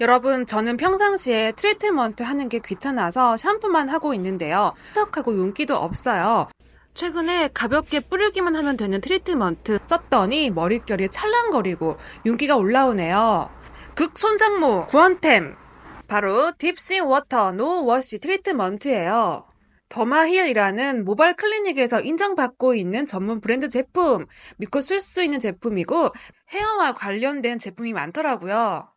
여러분, 저는 평상시에 트리트먼트 하는 게 귀찮아서 샴푸만 하고 있는데요. 푸석하고 윤기도 없어요. 최근에 가볍게 뿌리기만 하면 되는 트리트먼트 썼더니 머릿결이 찰랑거리고 윤기가 올라오네요. 극손상모 구원템! 바로 딥시 워터 노 워시 트리트먼트예요. 더마힐이라는 모바일 클리닉에서 인정받고 있는 전문 브랜드 제품, 믿고 쓸 수 있는 제품이고 헤어와 관련된 제품이 많더라고요.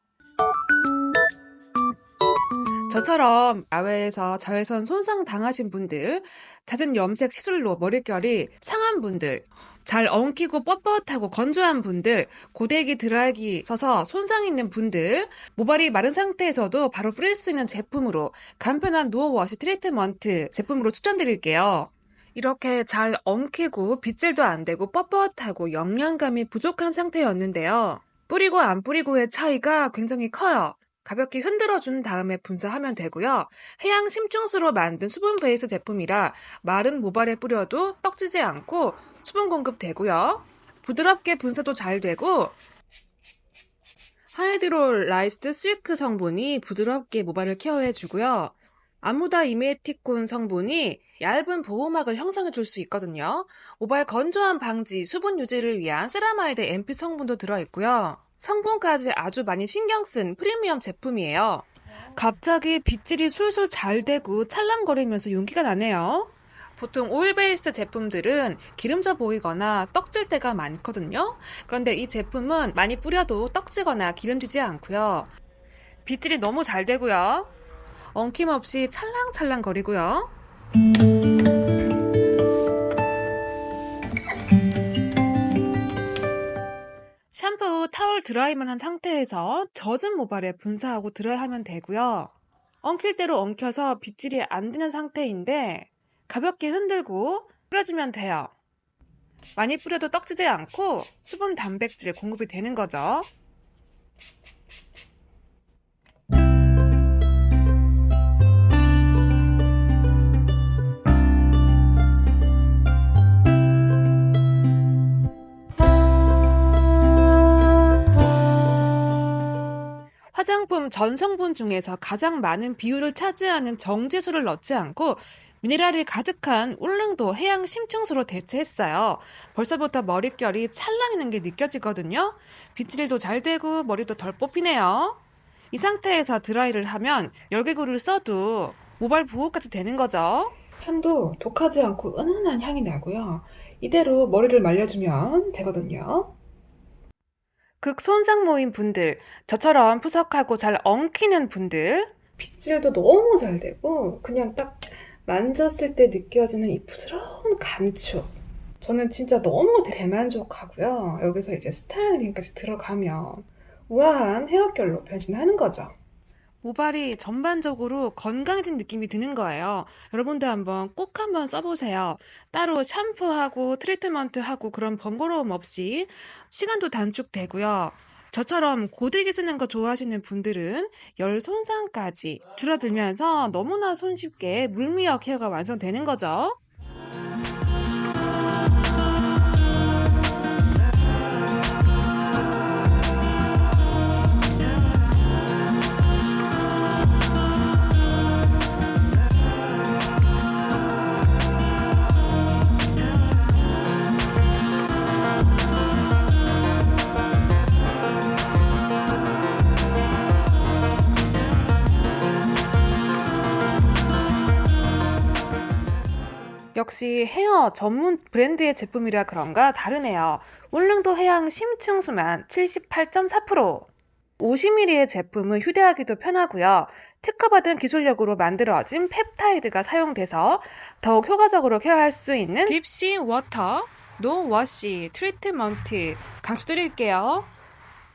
저처럼 야외에서 자외선 손상 당하신 분들, 잦은 염색 시술로 머릿결이 상한 분들, 잘 엉키고 뻣뻣하고 건조한 분들, 고데기 드라이기 써서 손상 있는 분들, 모발이 마른 상태에서도 바로 뿌릴 수 있는 제품으로 간편한 노어 워시 트리트먼트 제품으로 추천드릴게요. 이렇게 잘 엉키고 빗질도 안 되고 뻣뻣하고 영양감이 부족한 상태였는데요. 뿌리고 안 뿌리고의 차이가 굉장히 커요. 가볍게 흔들어 준 다음에 분사하면 되고요. 해양 심층수로 만든 수분 베이스 제품이라 마른 모발에 뿌려도 떡지지 않고 수분 공급 되고요. 부드럽게 분사도 잘 되고 하이드롤 라이스트 실크 성분이 부드럽게 모발을 케어해 주고요. 아무다 이메티콘 성분이 얇은 보호막을 형성해 줄 수 있거든요. 모발 건조함 방지, 수분 유지를 위한 세라마이드 MP 성분도 들어있고요. 성분까지 아주 많이 신경 쓴 프리미엄 제품이에요. 갑자기 빗질이 술술 잘 되고 찰랑거리면서 윤기가 나네요. 보통 오일 베이스 제품들은 기름져 보이거나 떡질 때가 많거든요. 그런데 이 제품은 많이 뿌려도 떡지거나 기름지지 않고요. 빗질이 너무 잘 되고요. 엉킴없이 찰랑찰랑 거리고요. 타월 드라이만 한 상태에서 젖은 모발에 분사하고 드라이하면 되고요. 엉킬 대로 엉켜서 빗질이 안 되는 상태인데 가볍게 흔들고 뿌려주면 돼요. 많이 뿌려도 떡지지 않고 수분 단백질 공급이 되는 거죠. 화장품 전 성분 중에서 가장 많은 비율을 차지하는 정제수를 넣지 않고 미네랄이 가득한 울릉도 해양 심층수로 대체했어요. 벌써부터 머릿결이 찰랑이는 게 느껴지거든요. 빗질도 잘 되고 머리도 덜 뽑히네요. 이 상태에서 드라이를 하면 열개구를 써도 모발 보호까지 되는 거죠. 향도 독하지 않고 은은한 향이 나고요. 이대로 머리를 말려주면 되거든요. 극손상 모인 분들, 저처럼 푸석하고 잘 엉키는 분들, 빗질도 너무 잘 되고 그냥 딱 만졌을 때 느껴지는 이 부드러운 감촉. 저는 진짜 너무 대만족하고요. 여기서 이제 스타일링까지 들어가면 우아한 헤어결로 변신하는 거죠. 모발이 전반적으로 건강해진 느낌이 드는 거예요. 여러분도 한번 꼭 한번 써보세요. 따로 샴푸하고 트리트먼트하고 그런 번거로움 없이 시간도 단축되고요. 저처럼 고데기 쓰는 거 좋아하시는 분들은 열 손상까지 줄어들면서 너무나 손쉽게 물미역 헤어가 완성되는 거죠. 역시 헤어 전문 브랜드의 제품이라 그런가 다르네요. 울릉도 해양 심층수만 78.4%. 50ml의 제품은 휴대하기도 편하고요. 특허받은 기술력으로 만들어진 펩타이드가 사용돼서 더욱 효과적으로 케어할 수 있는 딥시 워터 노 워시 트리트먼트 강추드릴게요.